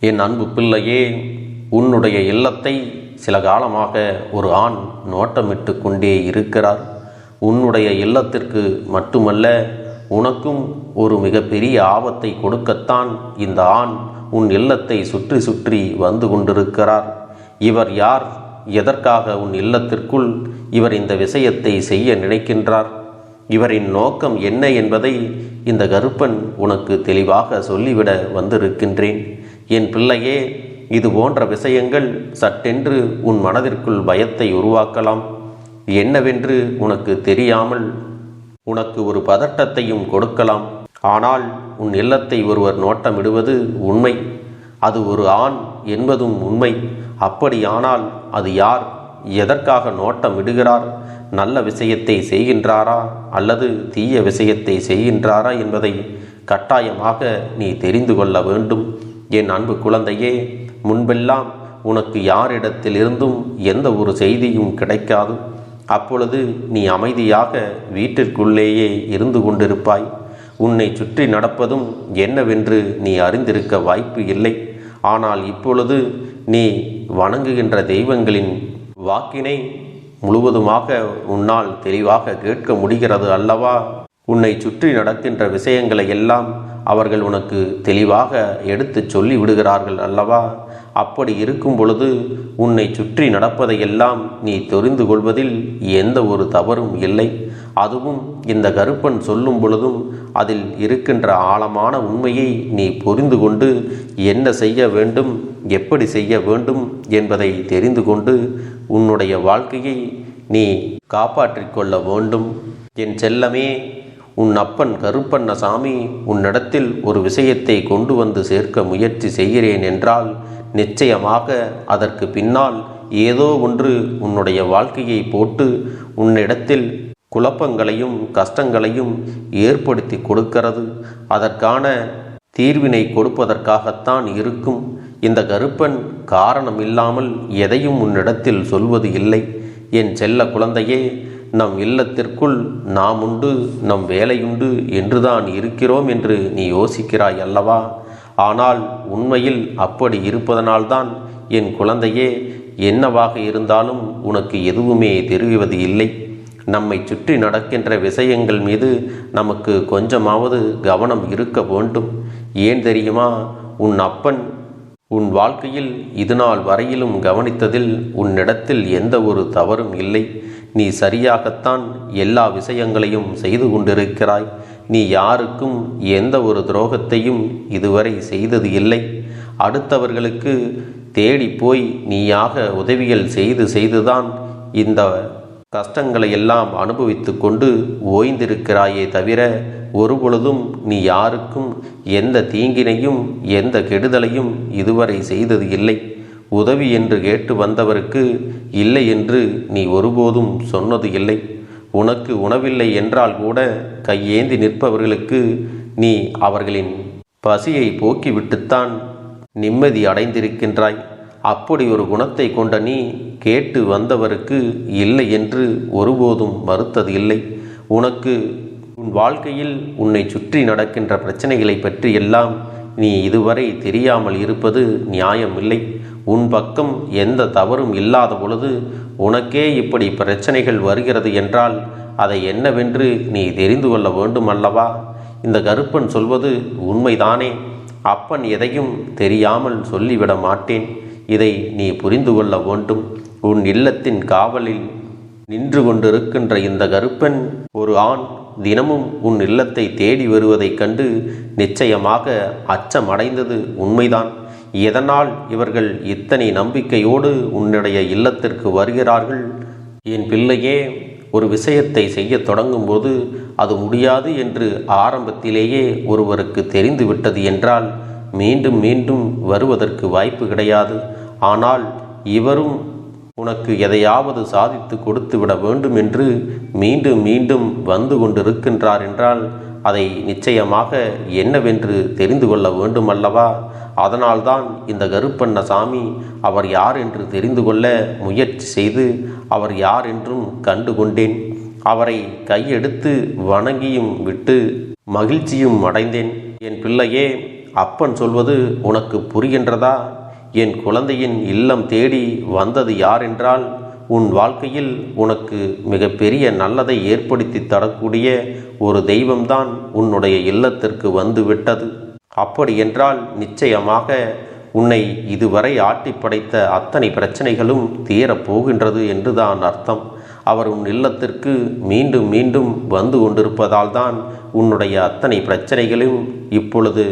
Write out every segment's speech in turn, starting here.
என் அன்பு பிள்ளையே உன்னுடைய இல்லத்தை சில காலமாக ஒரு ஆண் நோட்டமிட்டு கொண்டே இருக்கிறார். உன்னுடைய இல்லத்திற்கு மட்டுமல்ல உனக்கும் ஒரு மிகப்பெரிய ஆபத்தை கொடுக்கத்தான் இந்த ஆண் உன் இல்லத்தை சுற்றி சுற்றி வந்து கொண்டிருக்கிறார். இவர் யார்? எதற்காக உன் இல்லத்திற்குள் இவர் இந்த விஷயத்தை செய்ய நினைக்கின்றார்? இவரின் நோக்கம் என்ன என்பதை இந்த கருப்பன் உனக்கு தெளிவாக சொல்லிவிட வந்திருக்கின்றேன். என் பிள்ளையே இது போன்ற விஷயங்கள் சட்டென்று உன் மனதிற்குள் பயத்தை உருவாக்கலாம். என்னவென்று உனக்கு தெரியாமல் உனக்கு ஒரு பதட்டத்தையும் கொடுக்கலாம். ஆனால் உன் இல்லத்தை ஒருவர் நோட்டமிடுவது உண்மை. அது ஒரு ஆண் என்பதும் உண்மை. அப்படியானால் அது யார்? எதற்காக நோட்டமிடுகிறார்? நல்ல விஷயத்தை செய்கின்றாரா? அல்லது தீய விஷயத்தை செய்கின்றாரா என்பதை கட்டாயமாக நீ தெரிந்து கொள்ள வேண்டும். என் அன்பு குழந்தையே முன்பெல்லாம் உனக்கு யாரிடத்தில் இருந்தும் எந்த ஒரு செய்தியும் கிடைக்காது. அப்பொழுது நீ அமைதியாக வீட்டிற்குள்ளேயே இருந்து கொண்டிருப்பாய். உன்னை சுற்றி நடப்பதும் என்னவென்று நீ அறிந்திருக்க வாய்ப்பு இல்லை. ஆனால் இப்பொழுது நீ வணங்குகின்ற தெய்வங்களின் வாக்கினை முழுவதுமாக உன்னால் தெளிவாக கேட்க முடிகிறது அல்லவா? உன்னை சுற்றி நடக்கின்ற விஷயங்களை எல்லாம் அவர்கள் உனக்கு தெளிவாக எடுத்துச் சொல்லி விடுகிறார்கள் அல்லவா? அப்படி இருக்கும் பொழுது உன்னை சுற்றி நடப்பதையெல்லாம் நீ தெரிந்து கொள்வதில் எந்த ஒரு தவறும் இல்லை. அதுவும் இந்த கருப்பன் சொல்லும் பொழுதும் அதில் இருக்கின்ற ஆழமான உண்மையை நீ புரிந்து கொண்டு என்ன செய்ய வேண்டும் எப்படி செய்ய வேண்டும் என்பதை தெரிந்து கொண்டு உன்னுடைய வாழ்க்கையை நீ காப்பாற்றிக்கொள்ள வேண்டும். என் செல்லமே உன் அப்பன் கருப்பண்ணசாமி உன்னிடத்தில் ஒரு விஷயத்தை கொண்டு வந்து சேர்க்க முயற்சி செய்கிறேன் என்றால் நிச்சயமாக அதற்கு பின்னால் ஏதோ ஒன்று உன்னுடைய வாழ்க்கையை போட்டு உன்னிடத்தில் குழப்பங்களையும் கஷ்டங்களையும் ஏற்படுத்தி கொடுக்கிறது. அதற்கான தீர்வினை கொடுப்பதற்காகத்தான் இருக்கும். இந்த கருப்பன் காரணம் இல்லாமல் எதையும் உன்னிடத்தில் சொல்வது இல்லை. என் செல்ல குழந்தையே நம் இல்லத்திற்குள் நாம் உண்டு நம் வேலையுண்டு என்றுதான் இருக்கிறோம் என்று நீ யோசிக்கிறாய் அல்லவா? ஆனால் உண்மையில் அப்படி இருப்பதனால்தான் என் குழந்தையே என்னவாக இருந்தாலும் உனக்கு எதுவுமே தெரிவது இல்லை. நம்மை சுற்றி நடக்கின்ற விஷயங்கள் மீது நமக்கு கொஞ்சமாவது கவனம் இருக்க வேண்டும். ஏன் தெரியுமா? உன் அப்பன் உன் வாழ்க்கையில் இதுநாள் வரையிலும் கவனித்ததில் உன்னிடத்தில் எந்த ஒரு தவறும் இல்லை. நீ சரியாகத்தான் எல்லா விஷயங்களையும் செய்து கொண்டிருக்கிறாய். நீ யாருக்கும் எந்த ஒரு துரோகத்தையும் இதுவரை செய்தது இல்லை. அடுத்தவர்களுக்கு தேடி போய் நீயாக உதவிகள் செய்து செய்துதான் இந்த கஷ்டங்களை எல்லாம் அனுபவித்து கொண்டு ஓய்ந்திருக்கிறாயே தவிர ஒருபொழுதும் நீ யாருக்கும் எந்த தீங்கினையும் எந்த கெடுதலையும் இதுவரை செய்தது இல்லை. உதவி என்று கேட்டு வந்தவருக்கு இல்லை என்று நீ ஒருபோதும் சொன்னது இல்லை. உனக்கு உணவில்லை என்றால் கூட கையேந்தி நிற்பவர்களுக்கு நீ அவர்களின் பசியை போக்கிவிட்டுத்தான் நிம்மதி அடைந்திருக்கின்றாய். அப்படி ஒரு குணத்தை கொண்ட நீ கேட்டு வந்தவருக்கு இல்லை என்று ஒருபோதும் மறுத்தது இல்லை. உனக்கு உன் வாழ்க்கையில் உன்னை சுற்றி நடக்கின்ற பிரச்சனைகளை பற்றி எல்லாம் நீ இதுவரை தெரியாமல் இருப்பது நியாயமில்லை. உன் பக்கம் எந்த தவறும் இல்லாத பொழுது உனக்கே இப்படி பிரச்சனைகள் வருகிறது என்றால் அதை என்னவென்று நீ தெரிந்து கொள்ள வேண்டும் அல்லவா இந்த கருப்பன் சொல்வது உண்மைதானே. அப்பன் எதையும் தெரியாமல் சொல்லிவிட மாட்டேன். இதை நீ புரிந்து கொள்ள வேண்டும். உன் இல்லத்தின் காவலில் நின்று கொண்டிருக்கின்ற இந்த கருப்பன் ஒரு ஆண் தினமும் உன் இல்லத்தை தேடி வருவதைக் கண்டு நிச்சயமாக அச்சமடைந்தது உண்மைதான். எதனால் இவர்கள் இத்தனை நம்பிக்கையோடு உன்னுடைய இல்லத்திற்கு வருகிறார்கள்? என் பிள்ளையே ஒரு விஷயத்தை செய்ய தொடங்கும்போது அது முடியாது என்று ஆரம்பத்திலேயே ஒருவருக்கு தெரிந்துவிட்டது என்றால் மீண்டும் மீண்டும் வருவதற்கு வாய்ப்பு கிடையாது. ஆனால் இவரும் உனக்கு எதையாவது சாதித்து கொடுத்து விட வேண்டும் என்று மீண்டும் மீண்டும் வந்து கொண்டிருக்கின்றார் என்றால் அதை நிச்சயமாக என்னவென்று தெரிந்து கொள்ள வேண்டும் அல்லவா அதனால்தான் இந்த கருப்பண்ண சாமி அவர் யார் என்று தெரிந்து கொள்ள முயற்சி செய்து அவர் யார் என்றும் கண்டு கொண்டேன். அவரை கையெடுத்து வணங்கியும் விட்டு மகிழ்ச்சியும் அடைந்தேன். என் பிள்ளையே அப்பன் சொல்வது உனக்கு புரிகின்றதா? என் குழந்தையின் இல்லம் தேடி வந்தது யார் என்றால் உன் வாழ்க்கையில் உனக்கு மிகப்பெரிய நல்லதை ஏற்படுத்தி தரக்கூடிய ஒரு தெய்வம்தான் உன்னுடைய இல்லத்திற்கு வந்துவிட்டது. அப்படியென்றால் நிச்சயமாக உன்னை இதுவரை ஆட்டி படைத்த அத்தனை பிரச்சனைகளும் தீரப்போகின்றது என்றுதான் அர்த்தம். அவர் உன் இல்லத்திற்கு மீண்டும் மீண்டும் வந்து கொண்டிருப்பதால் தான் உன்னுடைய அத்தனை பிரச்சனைகளும் இப்பொழுது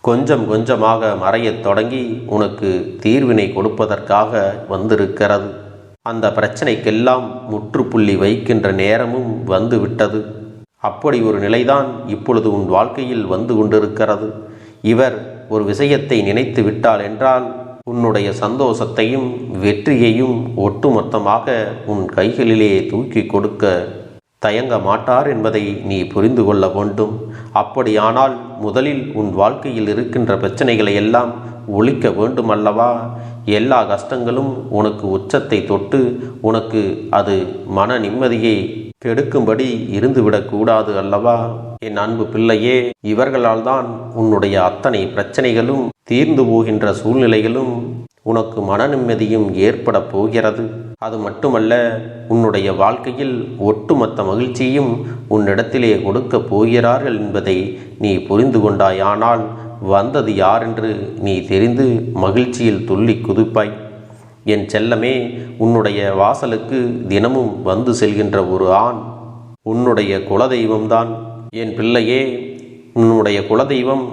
கொஞ்சம் கொஞ்சமாக மறையத் தொடங்கி உனக்கு தீர்வினை கொடுப்பதற்காக வந்திருக்கிறது. அந்த பிரச்சனைக்கெல்லாம் முற்றுப்புள்ளி வைக்கின்ற நேரமும் வந்துவிட்டது அப்படி ஒரு நிலைதான் இப்பொழுது உன் வாழ்க்கையில் வந்து கொண்டிருக்கிறது. இவர் ஒரு விஷயத்தை நினைத்து விட்டால் என்றால் உன்னுடைய சந்தோஷத்தையும் வெற்றியையும் ஒட்டுமொத்தமாக உன் கைகளிலே தூக்கி கொடுக்க தயங்க மாட்டார் என்பதை நீ புரிந்து கொள்ள வேண்டும். அப்படியானால் முதலில் உன் வாழ்க்கையில் இருக்கின்ற பிரச்சனைகளை எல்லாம் ஒழிக்க வேண்டுமல்லவா? எல்லா கஷ்டங்களும் உனக்கு உச்சத்தை தொட்டு உனக்கு அது மன நிம்மதியை கெடுக்கும்படி இருந்துவிடக்கூடாது அல்லவா? என் அன்பு பிள்ளையே இவர்களால் தான் உன்னுடைய அத்தனை பிரச்சனைகளும் தீர்ந்து போகின்ற சூழ்நிலைகளும் உனக்கு மன நிம்மதியும் ஏற்பட போகிறது. அது மட்டுமல்ல உன்னுடைய வாழ்க்கையில் ஒட்டுமொத்த மகிழ்ச்சியும் உன்னிடத்திலே கொடுக்கப் போகிறார்கள் என்பதை நீ புரிந்து கொண்டாயானால் வந்தது யாரென்று நீ தெரிந்து மகிழ்ச்சியில் துள்ளி குதிப்பாய். என் செல்லமே உன்னுடைய வாசலுக்கு தினமும் வந்து செல்கின்ற ஒரு ஆண் உன்னுடைய குலதெய்வம்தான். என் பிள்ளையே உன்னுடைய குலதெய்வம்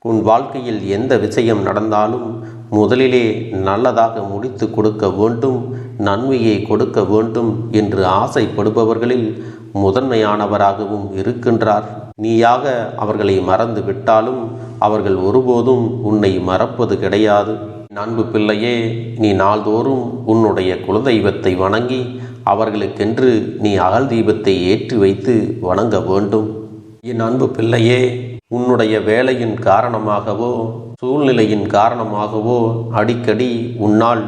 உன் வாழ்க்கையில் எந்த விஷயம் நடந்தாலும் முதலிலே நல்லதாக முடித்து கொடுக்க வேண்டும் நன்மையை கொடுக்க வேண்டும் என்று ஆசைப்படுபவர்களில் முதன்மையானவராகவும் இருக்கின்றார். நீயாக அவர்களை மறந்து விட்டாலும் அவர்கள் ஒருபோதும் உன்னை மறப்பது கிடையாது. அன்பு பிள்ளையே நீ நாள்தோறும் உன்னுடைய குலதெய்வத்தை வணங்கி அவர்களுக்கென்று நீ அகல் தீபத்தை ஏற்றி வைத்து வணங்க வேண்டும். என் அன்பு பிள்ளையே உன்னுடைய வேலையின் காரணமாகவோ சூழ்நிலையின் காரணமாகவோ அடிக்கடி உன்னால்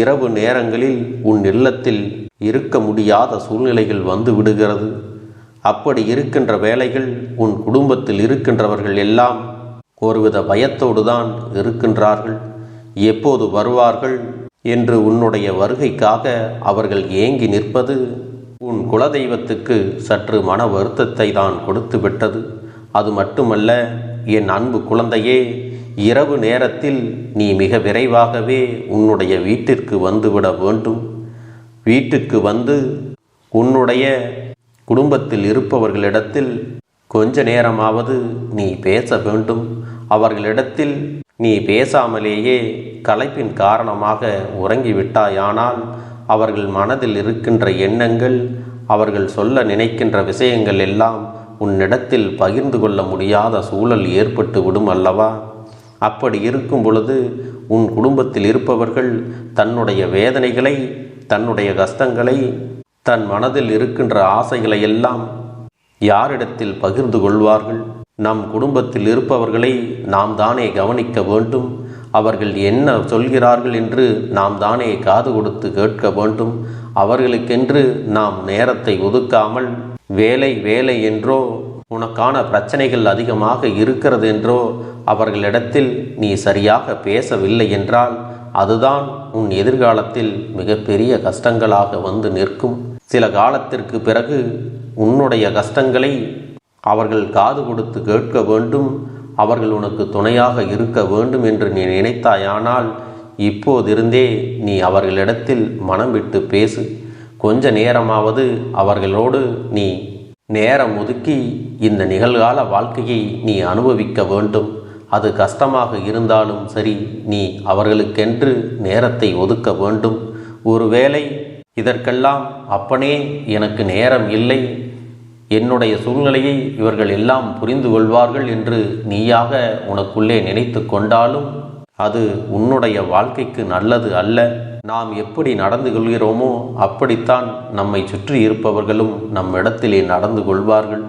இரவு நேரங்களில் உன் இல்லத்தில் இருக்க முடியாத சூழ்நிலைகள் வந்து விடுகிறது. அப்படி இருக்கின்ற வேலைகள் உன் குடும்பத்தில் இருக்கின்றவர்கள் எல்லாம் ஒருவித பயத்தோடு தான் இருக்கின்றார்கள். எப்போது வருவார்கள் என்று உன்னுடைய வருகைக்காக அவர்கள் ஏங்கி நிற்பது உன் குலதெய்வத்துக்கு சற்று மன வருத்தத்தை தான் கொடுத்து விட்டது அது மட்டுமல்ல என் அன்பு குழந்தையே இரவு நேரத்தில் நீ மிக விரைவாகவே உன்னுடைய வீட்டிற்கு வந்துவிட வேண்டும். வீட்டுக்கு வந்து உன்னுடைய குடும்பத்தில் இருப்பவர்களிடத்தில் கொஞ்ச நேரமாவது நீ பேச வேண்டும். அவர்களிடத்தில் நீ பேசாமலேயே களைப்பின் காரணமாக உறங்கிவிட்டாயானால் அவர்கள் மனதில் இருக்கின்ற எண்ணங்கள் அவர்கள் சொல்ல நினைக்கின்ற விஷயங்கள் எல்லாம் உன்னிடத்தில் பகிர்ந்து கொள்ள முடியாத சூழல் ஏற்பட்டு விடும் அல்லவா? அப்படி இருக்கும் பொழுது உன் குடும்பத்தில் இருப்பவர்கள் தன்னுடைய வேதனைகளை தன்னுடைய கஷ்டங்களை தன் மனதில் இருக்கின்ற ஆசைகளை எல்லாம் யாரிடத்தில் பகிர்ந்து கொள்வார்கள்? நம் குடும்பத்தில் இருப்பவர்களை நாம் தானே கவனிக்க வேண்டும்? அவர்கள் என்ன சொல்கிறார்கள் என்று நாம் தானே காது கொடுத்து கேட்க வேண்டும்? அவர்களுக்கென்று நாம் நேரத்தை ஒதுக்காமல் வேலை வேலை என்றோ உனக்கான பிரச்சனைகள் அதிகமாக இருக்கிறது என்றோ அவர்களிடத்தில் நீ சரியாக பேசவில்லை என்றால் அதுதான் உன் எதிர்காலத்தில் மிகப்பெரிய கஷ்டங்களாக வந்து நிற்கும். சில காலத்திற்கு பிறகு உன்னுடைய கஷ்டங்களை அவர்கள் காது கொடுத்து கேட்க வேண்டும் அவர்கள் உனக்கு துணையாக இருக்க வேண்டும் என்று நீ நினைத்தாயானால் இப்போதிருந்தே நீ அவர்களிடத்தில் மனம் விட்டு பேசு. கொஞ்ச நேரமாவது அவர்களோடு நீ நேரம் ஒதுக்கி இந்த நிகழ்கால வாழ்க்கையை நீ அனுபவிக்க வேண்டும். அது கஷ்டமாக இருந்தாலும் சரி நீ அவர்களுக்கென்று நேரத்தை ஒதுக்க வேண்டும். ஒருவேளை இதற்கெல்லாம் அப்பனே எனக்கு நேரம் இல்லை. என்னுடைய சூழ்நிலையை இவர்கள் எல்லாம் புரிந்து கொள்வார்கள் என்று நீயாக உனக்குள்ளே நினைத்து கொண்டாலும் அது உன்னுடைய வாழ்க்கைக்கு நல்லது அல்ல. நாம் எப்படி நடந்து கொள்கிறோமோ அப்படித்தான் நம்மை சுற்றி இருப்பவர்களும் நம்மிடத்திலே நடந்து கொள்வார்கள்.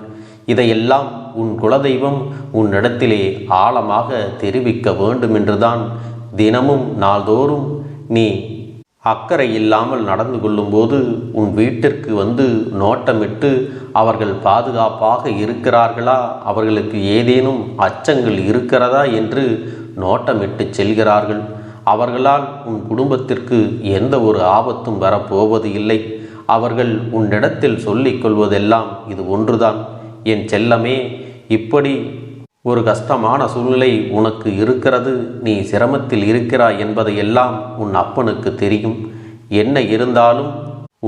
இதையெல்லாம் உன் குலதெய்வம் உன்னிடத்திலே ஆழமாக தெரிவிக்க வேண்டும் என்றுதான் தினமும் நாள்தோறும் நீ அக்கறை இல்லாமல் நடந்து கொள்ளும்போது உன் வீட்டிற்கு வந்து நோட்டமிட்டு அவர்கள் பாதுகாப்பாக இருக்கிறார்களா? அவர்களுக்கு ஏதேனும் அச்சங்கள் இருக்கிறதா? என்று நோட்டமிட்டு செல்கிறார்கள். அவர்களால் உன் குடும்பத்திற்கு எந்த ஒரு ஆபத்தும் வரப்போவது இல்லை. அவர்கள் உன்னிடத்தில் சொல்லிக் கொள்வதெல்லாம் இது ஒன்றுதான். என் செல்லமே இப்படி ஒரு கஷ்டமான சூழ்நிலை உனக்கு இருக்கிறது நீ சிரமத்தில் இருக்கிறாய் என்பதையெல்லாம் உன் அப்பனுக்கு தெரியும். என்ன இருந்தாலும்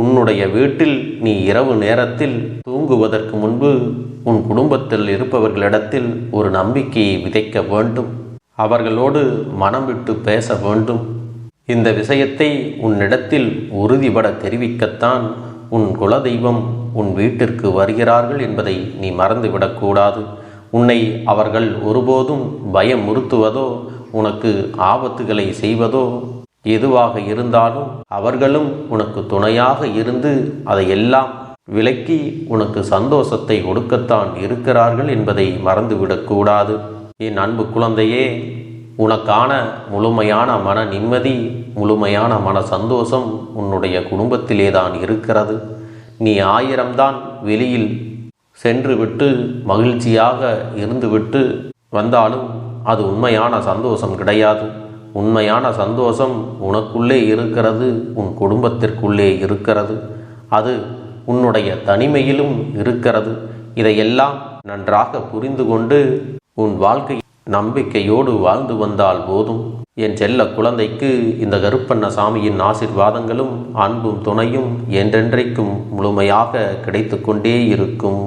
உன்னுடைய வீட்டில் நீ இரவு நேரத்தில் தூங்குவதற்கு முன்பு உன் குடும்பத்தில் இருப்பவர்களிடத்தில் ஒரு நம்பிக்கையை விதைக்க வேண்டும். அவர்களோடு மனம் விட்டு பேச வேண்டும். இந்த விஷயத்தை உன்னிடத்தில் உறுதிபட தெரிவிக்கத்தான் உன் குலதெய்வம் உன் வீட்டிற்கு வருகிறார்கள் என்பதை நீ மறந்துவிடக்கூடாது. உன்னை அவர்கள் ஒருபோதும் பயமுறுத்துவதோ உனக்கு ஆபத்துகளை செய்வதோ எதுவாக இருந்தாலும் அவர்களும் உனக்கு துணையாக இருந்து அதையெல்லாம் விலக்கி உனக்கு சந்தோஷத்தை கொடுக்கத்தான் இருக்கிறார்கள் என்பதை மறந்துவிடக்கூடாது என் அன்பு குழந்தையே உனக்கான முழுமையான மன நிம்மதி முழுமையான மன சந்தோஷம் உன்னுடைய குடும்பத்திலே தான் இருக்கிறது. நீ ஆயிரம்தான் வெளியில் சென்றுவிட்டு மகிழ்ச்சியாக இருந்துவிட்டு வந்தாலும் அது உண்மையான சந்தோஷம் கிடையாது. உண்மையான சந்தோஷம் உனக்குள்ளே இருக்கிறது உன் குடும்பத்திற்குள்ளே இருக்கிறது. அது உன்னுடைய தனிமையிலும் இருக்கிறது. இதையெல்லாம் நன்றாக புரிந்து கொண்டு உன் வாழ்க்கை நம்பிக்கையோடு வாழ்ந்து வந்தால் போதும். என் செல்ல குழந்தைக்கு இந்த கருப்பண்ண சாமியின் ஆசிர்வாதங்களும் அன்பும் துணையும் என்றென்றைக்கும் முழுமையாக கிடைத்து கொண்டே இருக்கும்.